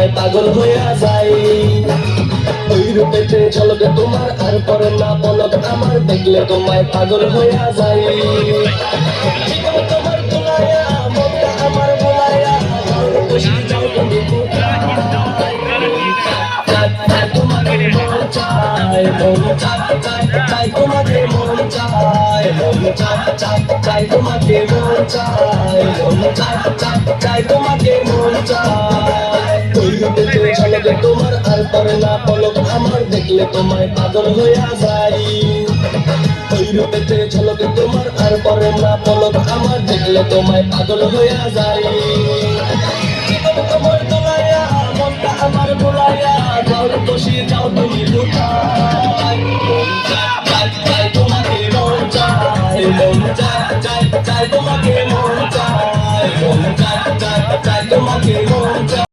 তোমায় পাগল হইয়া যাই ওই রূপে রূপেতে ঝলকে তোমার আর পরে না পলক আমার দেখলে তোমায় পাগল হইয়া যাই তোমার দুলাইয়া মনটা আমার বুলাইয়া খুশি যাও তুমি চাই, মন চাই, চাই, চাই, তোমাকে মন চাই, মন চাই, চাই, চাই, তোমাকে মন চাই, মন চাই, চাই, চাই, তোমাকে দেখলে তোমার আর পারে না পলক আমার দেখলে তোমায় পাগল হইয়া যাই ওই রূপেতে ঝলকে তোমার আর পরে না পলক আমার দেখলে তোমায় পাগল হইয়া যাই তোমার দোলাইয়া, মনটা আমার বোলাইয়া যাও তুমি তোমাকে তোমাকে মন চায় মন চায় চায়, তোমাকে মন চায়।